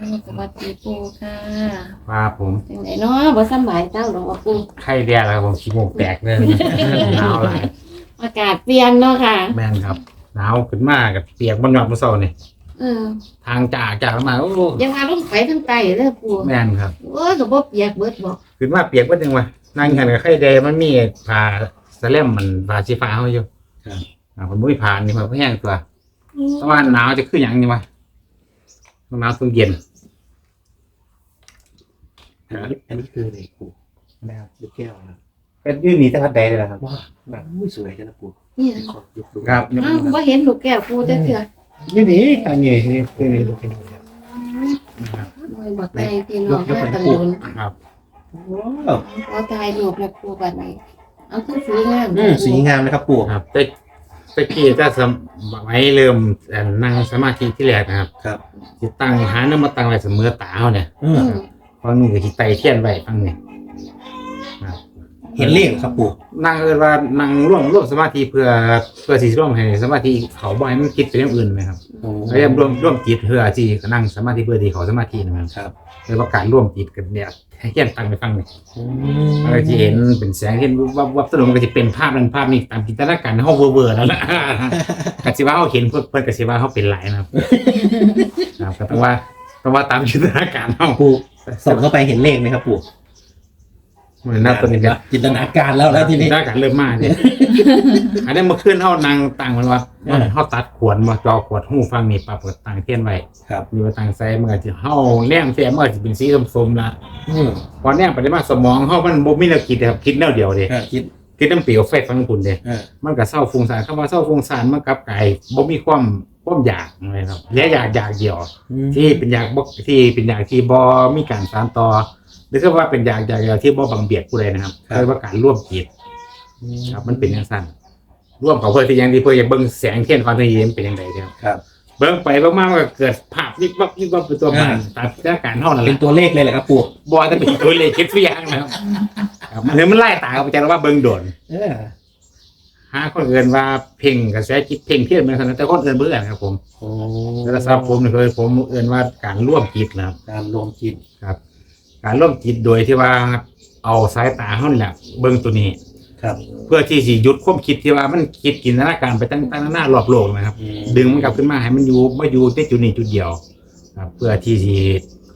สวัสดีปูค่ะครับผมจังไหนเนาะบ่สำบายเจ้าหรอกว่าปูไข้แดงแล้วครับผมขี้มูกแตกเลยหนาวหลายอากาศเปลี่ยนเนาะค่ะ แม่นครับหนาวขึ้นมากกับเปียกบนยอดมะเสาเนี่ยเออ ทางจากจากมาโอ้ยังมาลงไปทั้งไตเด้อปูแม่นครับโอ้ยก็บ่เปียกเบิดบ่ขึ้นมาเปียกว่าจังวะนั่งกันกับไข้แดงมันมีผ้าสแลมมันผ้าสีฟ้าเขาอยู่ครับอ่าผมไม่ผ่านนี่มันแห้งตัวเพราะว่าหนาวจะขึ้นอย่างนี้วะหนาวต้องเย็น อันนี้อันนี้คืออะไรปู่ลูกแก้วนะเป็นยื่นหนีตะพัดแดงเลยเหรอครับว้าแบบอุ้ยสวยจังนะปู่นี่ขอยกดูครับอ้าวบ่เห็นลูกแก้วปูจักเทื่อยื่นหนีอันนี้นี่คือนี่ลูกเป็นครับโอ้ยบ่ไตพี่น้องมาตังโดนครับว้าวบ่ตายรูปแล้วปูบัดนี้เอาคือสีงามอืมสีงามนะครับปู่ครับแต่แต่กี้ถ้าสมัยเริ่มเอ่อนั่งสมาธิที่แรกนะครับ ครับจิตั้งหาน้ำมาตั้งไว้เสมอตาเขาเนี่ยอือืมม ฟังนี่ก็สิไตเทียนไว้ฟังนี่ครับเห็นเลขเหรอครับปู่นั่งเอิ้นว่านั่งร่วมร่วมสมาธิเพื่อเพื่อที่จะร่วมให้สมาธิเขาบ่ให้มันคิดไปเรื่องอื่นไหมครับโอ้พยายามร่วมร่วมจิตเพื่อที่จะนั่งสมาธิเพื่อที่เขาสมาธินะครับครับเรียกว่าการร่วมจิตกันเนี่ยให้เทียนตั้งไปฟังนี่อืมันก็จะเห็นเป็นแสงเห็นวับวับสนุกมันก็จะเป็นภาพนั้นภาพนี้ตามจินตนาการในห้องเวอร์ๆนั่นแหละกสิว่าเขาเห็นเพื่อนเพื่อนกสิว่าเขาเป็นหลายนะครับครับก็ต้องว่าต้องว่าตามจินตนาการเขาปู่ ส่องเข้าไปเห็นเลขไหมครับปู่เหมือนหน้าตัวนี้เนี่ยจินตนาการแล้วแล้วทีนี้จินตนาการเริ่มมากเนี่ยอันนี้เมื่อคืนเขานางตั้งมันว่าเออเขาตัดขวดมาจอขวดหูฟังนี่ปรับกับตั้งเทียนไว้ครับมีว่าตั้งใส่เมื่อจะเข้าแนมเสียเมื่อจะเป็นสีส้มๆละอืมพอแนมไปได้มาสมองเขามันบ่มีแนวคิดนะครับคิดแนวเดียวเดียอ่าคิดคิดน้ำเปรียวไฟฟังคุณเดียอ่ามันก็เศร้าฟุ้งซ่านคำว่าเศร้าฟุ้งซ่านมันกับไก่บ่มีความ ความอยากนะครับเหลืออยากอยากเดียวอืมที่เป็นอยากบ่ที่เป็นอยากที่บ่มีการสานต่อหรือก็ว่าเป็นอยากอยากอยากที่บ่บังเบียดผู้ใดนะครับเรียกว่าการร่วมจิตครับ มันเป็นอย่างสั้นร่วมเขาเพื่อที่อยังดีเพื่อจะเบิ่งแสงเทียนความที่เห็นเป็นอย่างไรครับครับเบิ่งไปเบิ่งมามันก็เกิดภาพยิบวับยิบวับเป็นตัวมันอ่าตามสถานการณ์เท่านั้นแหเป็นละตัวเลขเลยแหละครับปู่บ่จะเป็นตัวเลขคิดฟิยังนะครับครับมันเห็นมันไล่ตาเข้าไปใจว่าเบิ่งโดนเออ หาคนอื่นว่าเพ่งกระแสจิตเพ่งเทียนเหมือนกันแต่คนอื่นเบื่อครับผมโอ้แต่สำหรับผมเนี่ยเคยผมเอื่นว่าการร่วมจิตนะครับ การรวมจิตครับ การร่วมจิตโดยที่ว่าเอาสายตาเขานี่แหละเบิ้งตัวนี้ ครับ เพื่อที่สิหยุดความคิดที่ว่ามันคิดจินตนาการไปตั้งตั้งหน้ารอบโลกนะครับ อืมดึงมันกลับขึ้นมาให้มันอยู่ไม่อยู่ที่จุดนี้จุดเดียว ครับ เพื่อที่สิ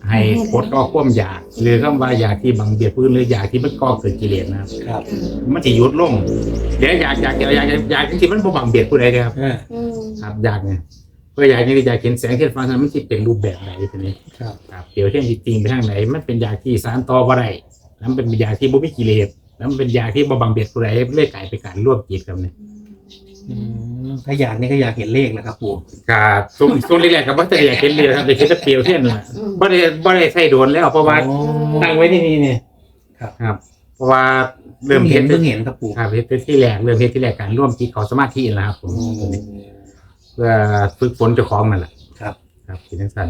ให้ปลดก็ความอยาก หรือคำว่าอยากที่บังเบียดพื้นหรืออยากที่มันก่อเกิดกิเลสนะครับ ครับ มันจะหยุดลงเดี๋ยวอยากอยากอยากอยากอยากอยากจริงๆมันบ่บังเบียดผู้ใดเลยครับเอออืมครับอยากเนี่ยเพื่ออยากนี่อยากเห็นแสงเทียนฟ้านั้นมันสิเป็นรูปแบบไหนทีนี้ครับครับเดี๋ยวเทียนจริงๆไปทางไหน มันเป็นยาที่สารต่อบ่ได้แล้วมันเป็นยาที่บ่มีกิเลสแล้วมันเป็นยาที่บ่บังเบียดผู้ใดเลยกลายเป็นการร่วมจิตกันเนี่ยอืม ถ้าอยากนี่ก็อยากเห็นเลขนะครับปู่ครับช่วงช่วงแรกๆก็บ่ได้อยากเห็นเลยครับได้เห็นแต่เปลวเทียนน่ะอืมบ่ได้บ่ได้ใส่โดนแล้วเพราะว่าโอ้ตั้งไว้ที่นี่เนี่ยครับครับ เพราะว่าเริ่เริ่มมเห็เห็นนเพิ่งเห็นครับปู่ครับเห็นที่แรกเริ่มเห็นที่แรกการร่วมจิตของสมาธิแล้วครับผมเพื่อฝึกฝนเจ้าของนั่นแหละครับ ครับคิดจังซั่น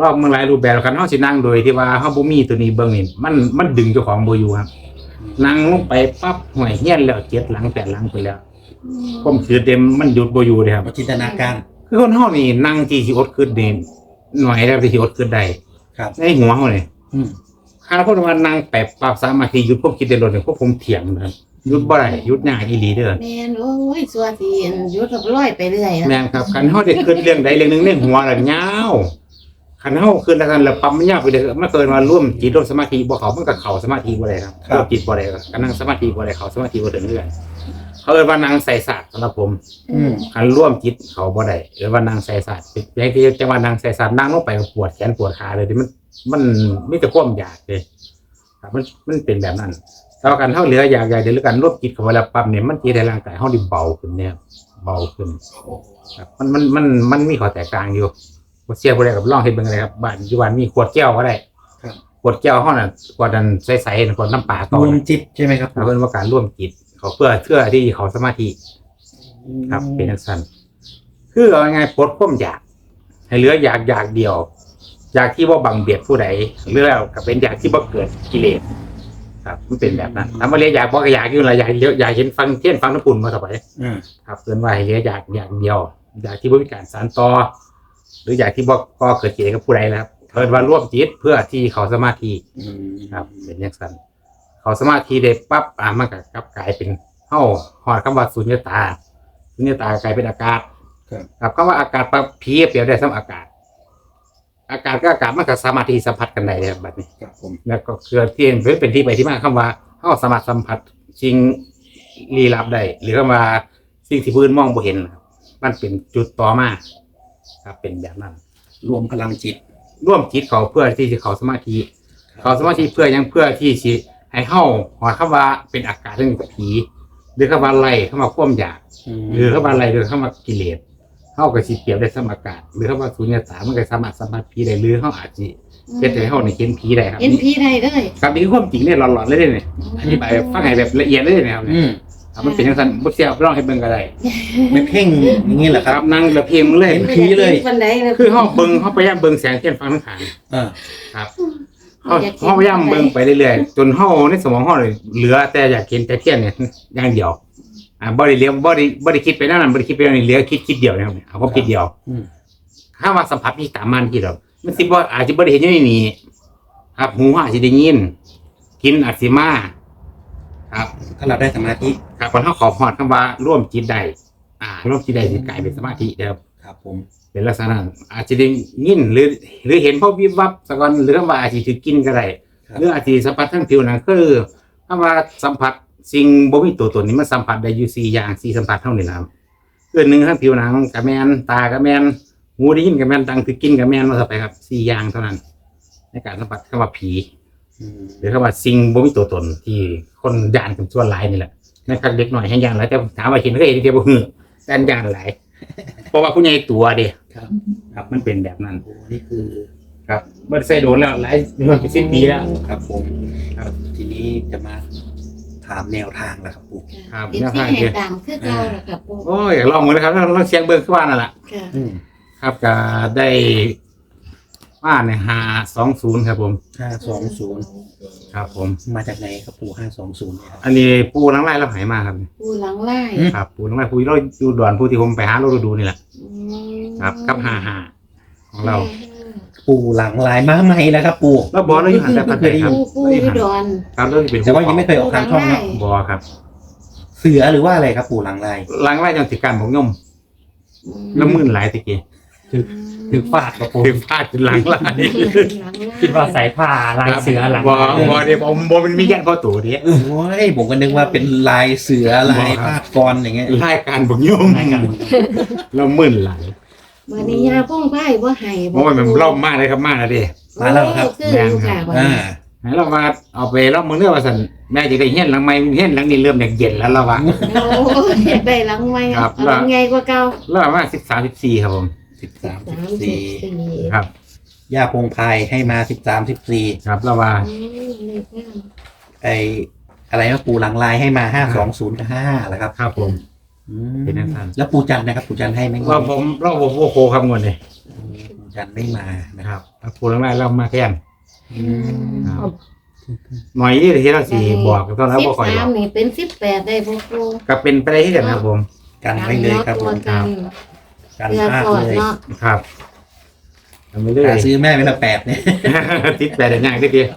รอบเมืองหลายรูปแบบกันเฮาสินั่งโดยที่ว่าเฮาบ่มีตัวนี้เบิ่งนี่มันมันดึงเจ้าของบ่อยู่ครับนั่งลงไปปั๊บห่วยเฮียนแล้วเจ็ดหลังแปดหลังไปแล้ว ผมคือเต็มมันหยุดบ่อยู่เลยครับมาจินตนาการ คือคนเฮานี่นั่งที่สิอดคิดนี่หน่อยแล้วที่สิอดคิดได้ครับ ในหัวเฮานี่อืมถ้าคนว่านั่งแปบปรับสามารถที่หยุดความคิดได้รถเนี่ยพวกผมเถียงนะครับหยุดบ่ได้หยุดยากอีหลีเด้อแม่นโอ้ยสัวสิอันหยุดกับร้อยไปเรื่อยนะแม่นครับคันเฮาได้คิดเรื่องใดเรื่องหนึงในหัวแล้วยาวคันเฮาคิดแล้วกันแล้วปั๊มมันยาวไปเด้อมันเกินมาร่วมจิตร่วมสมาธิบ่เข้ามันก็เข้าสมาธิบ่ได้ครับร่วมจิตบ่ได้ก็นั่งสมาธิบ่ได้เข้าสมาธิบ่ถึงเรื่อย เขาเรียกว่านั่งใส่ศาสตร์สำหรับผมอืม คันร่วมจิตเขาบ่ได้หรือว่านางใส่ศาสตร์อย่างที่จังหวะนางใส่ศาสตร์นั่งลงไปก็ปวดแขนปวดขาเลยที่มัน มันมีแต่ความอยากเลยครับมันมันเป็นแบบนั้นแต่ว่ากันเท่าเหลืออยากอยากเดี๋ยวกันร่วมจิตเขาเวลาปั๊มเนี่ยมันจีในร่างกายเฮาดิเบาขึ้นเนี่ยเบาขึ้นครับมันมันมันมันมีข้อแตกต่างอยู่บ่เสียบ่ได้กับลองเฮ็ดเบิ่งอะไรครับบ้านอยู่บ้านมีขวดแก้วก็ได้ ครับขวดแก้วเฮาน่ะขวดนั้นใสๆน่ะขวดน้ำปลารต่อวมน่ะจิตใช่ไหมครับเราเรียกว่าการร่วมจิตเขาเพื่อเพื่อที่เขาสมาธิครับ เป็นจังซั่นคือเอาไงายๆปลดความอยาก ให้เหลืออยากอยากเดียว อยากที่ว่าบังเบียดผู้ใดหรือแล้วก็เป็นอยากที่บ่เกิดกิเลสครับมันเป็นแบบนั้นถ้ามาเรียกอยากบ่ก็อยากอยู่ละอยากเยอะอยากเห็นฟังเทียนฟังน้ำปุ่นมาต่อไปอืมครับเกินว่าให้เหลืออยากอยากเดียว อยากที่บ่มีการสานต่อ หรืออยากที่บ่ก็เกิดกิเลสกับผู้ใดนะครับ เกิดว่าร่วมจิตเพื่อที่เขาสมาธิอืมครับ เป็นอย่างนั้นเขาสมาธิได้ปั๊บอ่ามันก็กลับกลายเป็นเฮาหอดคำว่าสุญญตา สุญญตากลายเป็นอากาศครับครับคำว่าอากาศปั๊บผีเปรียบได้ซ้ำอากาศ อากาศกับอากาศมันก็สามารถที่สัมผัสกันได้เลยครับแบบนี้ครับผมแล้วก็คือที่เป็นที่ไปที่มาคำว่าเฮาสามารถสัมผัสสิ่งลี้ลับได้หรือคำว่าสิ่งที่พื้นมองบ่เห็นนะครับมันเป็นจุดต่อมาครับเป็นแบบนั้น รวมพลังจิต ร่วมจิตเขาเพื่อที่จะเขาสมาธิเขาสมาธิเพื่อหยังเพื่อที่สิให้เฮาหอดคำว่าเป็นอากาศเรื่องผีหรือคำว่าไล่คำว่าความอยากหรือคำว่าอะไรหรือคำว่ากิเลสเฮาก็สิเปรียบได้สมอากาศหรือคำว่าสุญญตามันก็สามารถสัมผัสผีได้หรือเฮาอาจสิเป็นให้เฮานี่เห็นผีได้ครับเห็นพี่ได้เลยครับนี่คือความจริงเนี่ยหลอนๆเลยเนี่ยอธิบายฟังให้แบบละเอียดเลยนะครับอืมค รับมันเป็นจังซั่นบ่เสียลองให้เบิ่งก็ได้ไม่เพ่งอย่างนี้เหรอคครัรับบนั่งละเพียงเลยเห็นผีเลย วันไหนนะคือเฮาเบิ่งเฮาพยายามเบิ่งแสงเทียนฟังทั้งขางเออครับเขาเขาพยายามเบิ่งไปเรื่อยๆจนเฮาในสมองเฮาเลยเหลือแต่อยากเห็นแต่เทียนเนี่ยอย่างเดียวอ่าบ่ได้เลี้ยวบ่ได้บ่ได้คิดไปนั่นนะบ่ได้คิดไปนั่นนี่เหลือคิดคิดเดียวนะครับเอาความคิดเดียว อืมถ้าว่าสัมผัสที่ตามมันที่เรามันสิบ่อาจจะบ่ได้เห็นอยู่ในนี้ครับหูอาจจะได้ยินกินอาจสิมา ครับ ถ้าเราได้สมาธิครับคนเฮาขอพอดคำว่าร่วมจิตใดอ่าร่วมจิตใดสิกลายเป็นสมาธิเด้อครับผมเป็นลักษณะนั้นอาจจะได้ยินหรือ หรือเห็นพวกวิบวับสะก่อนหรือว่าอาจจะถือกินก็ได้ครับหรืออาจจะสัมผัสทั้งผิวหนังคือคำว่าสัมผัสสิ่งบ่มีตัวตนนี้มันสัมผัสได้อยู่สี่อย่างสี่สัมผัสเท่านี้นะครับคือหนึ่งทั้งผิวหนังกับแมนตากับแมนหูได้ยินกับแมนตังถือกินกับแมนมาต่อไปครับสี่อย่างเท่านั้น ในการสัมผัสคำว่าผีอืม หรือคำว่าสิ่งบ่มีตัวตนที่คนยานกันส่วนหลายนี่แหละในคักเด็กหน่อยให้ยานหลายแต่ถามว่าเห็นก็เห็นเดียวบ่ฮือแต่ยานหลายเพราะว่าผู้ใหญ่ตัวเด้ครับ ครับมันเป็นแบบนั้นโอ้นี่คือ ครับมันใส่โดนแล้วหลายมันเป็นสิ้นปีแล้ว ครับผมครับ ทีนี้จะมาถามแนวทางแล้วครับปู่ครับเห็นที่แหกดำคือเก่าล่ะครับปูโอ้ยอยากลองมือนะครับลองเสียงเบิร์ขึ้นว่านั่นแหละค่ะอืมครับก็ได้ ว่าในหาสองศูนย์ครับผม ห้าสองศูนย์ครับผม มาจากไหนครับปู่ห้าสองศูนย์เนี่ยครับอันนี้ปูนังไล่เราหายมาครับปูหลังไล่อืมครับปูนังไล่ปูเราดูด่วนปูที่ผมไปหาเราดูนี่แหละอืมครับกับหาหาของเราปู่หลังลายมาใหม่แล้วครับปู่ เราบอกเราอยู่หันแต่พันใดครับปูปูอยูดอนครับเราเป็นแต่ว่ายังไม่เคยออกทางช่องนะบอครับ เสือหรือว่าอะไรครับปู่หลังลายหลังไล่จังสิการบอกย่อมแล้วมื่นหลายตะกี้ ถือฟาดกับผมถึงพลาดจนหลังไล่คิดว่าสายผ้าลายเสือหลังบอบอเดี๋ยวบอบอมันมีแย่พ่อตู่เดียโอ้ยผมก็นึกว่าเป็นลายเสือลายพาดกรอย่างเงี้ยรายการบอกย่อมรายการเรามื่นหลายวันนี้ยาพ่องไพ่บ่ให้เพราะว่ามันเล่ามากเลยครับมากเลยดิมาแล้วครับโอ้คืออยู่ค่ะวันอ่านี้ให้เรามาเอาไปเล่ามือเนื้อว่าสันแม่จะได้เฮี้ยนหลังไม้เฮี้ยนหลังนี้เริ่มอยากเย็นแล้วเราว่าโอ้เฮ็ดได้หลังไว้ครับ เอาหลังไงกว่าเก่าเราว่าสิบสามสิบสี่ครับผม สิบสามสิสาบมสิบสี่ สี่ครับย่าพงพายให้มาสิบสามสิบสี่ครับเราว่า อืมเลขงามไออะไรนะปู่หลังลายให้มาห้าสองศูนย์กับห้าแล้วครับครับผม อืมเป็นอย่างนั้นแล้วปู่จันทร์นะครับ ปู่จันทร์ให้ไหมว่าผมเราผมโอ้โหครับงวดเลยปู่จันทร์ไม่มานะนะคครับรับถ้าพูดเรื่องแรกเรามาแค่น อืมครับ หน่อยนี่ที่เราสีบอกตอนนั้นสิบ่บค่อยบสาอมกนี่เป็นสิบแปดได้บ่ครูก็เป็นไปได้ที่กันครับผม กันไว้เลยครับผมกัน กันเพื่อพลาดสอดเลยเนาะครับทำไปเรื่อหายซื้อแม่เป็นละแปดเนี่ยติดแปดอย่างง่ายทีเดียว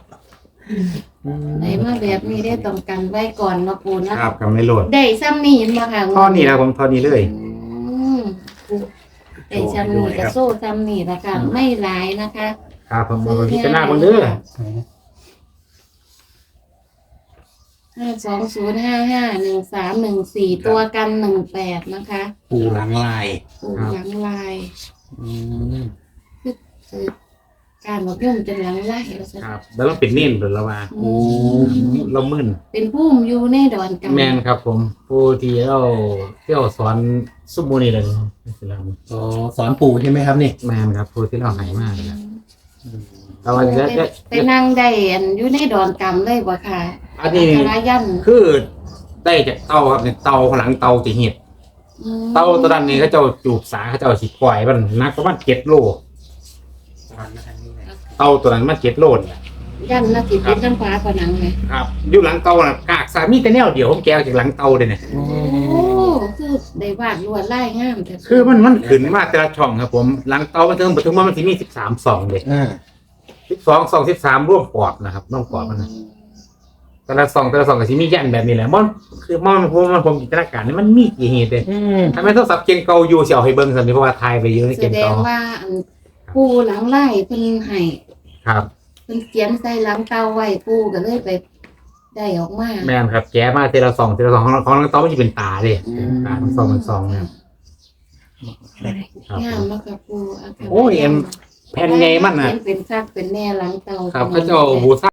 ไหนมาแบบนี้ได้ต้องกันไว้ก่อนเนาะปูนะครับก็ไม่โหลดได้ซ้ำนี่เห็นบ่ค่ะท่อนี้นะผมท่อนี้เลยอืมได้ซ้ำนี่ก็โซ่ซ้ำนี่ละค่ะไม่หลายนะคะ ครับผมเอาพิจารณาเบิ่งเด้อ ห้าสองศูนย์ห้าห้าหนึ่งสามหนึ่งสี่ตัวกันหนึ่งแปดนะคะปู่หลังลาย ปูหลังลายอืมคือการบอกยุ่งจะหลังไล่แล้วครับ แล้วเราเป็นเน้นหรือเราว่าโอ้เรามึนเป็นผู้มอยู่ในดอนกันแมนครับผมผู้ที่เราที่เราสอนสุโมนี่เลยสิครับอ๋อสอนปู่ใช่ไหมครับนี่แมนครับผู้ที่เราใหายมากเลยเราไปจะจะไปนั่งได้อันอยู่ในดอนกำเลยบ่ค่ะ อันนี้คายันคือได้จากเตาครับเนี่ยเตาข้างหลังเตาจะเห็ดอืมเตาตัวนั้นนี่เขาเจ้าจูบสาเขาเจ้าสิปล่อยมันหนักประมาณเจ็ดโลเตาตัวนั้นมันเจ็ดโลเนี่ยยันนาทีเป็นข้างขวาผนังเลยครับอยู่หลังเตาน่ะกากสามีแต่แนวเดียวผมแก้วจากหลังเตาเลยเนี่ยโอ้โอ้คือได้วาดลวดลายงามแต่คือมันมันขึ้นมาแต่ละช่องครับผมหลังเตามันถึงถึงว่ามันสิมีสิบสามสองเลยอ่า สิบสองสองสิบสามร่วมปอดนะครับร่วมปอดมันนะ แต่ละสองแต่ละสองก็สิมียันแบบนี้แหละมันคือมันผมมันผมจินตนาการนี่มันมีกี่เหตุเลยอืมทำไมโทรศัพท์เกมเก่าอยู่เสียวให้เบิ้งสันนิเพราะว่าทายไปเยอะในแสเกมดเก่างว่าอันปูหลังไล่เพิ่นให้ครับ เพิ่นเขียนใส่หลังเตาไว้ปูก็เลยไป ได้ออกมาแม่นครับแกะมาเทละสองเทละสองของของน้องต้อมมันจะเป็นตาเลยตาทั้งสองทั้งสองเนี่ยครับ งามแล้วกับปูาคาโอ้ยเอ็ม แผ่นไงมันน่ะเขียเป็นซักเป็นแน่หลังเตาครับเขาเจ้าบูชา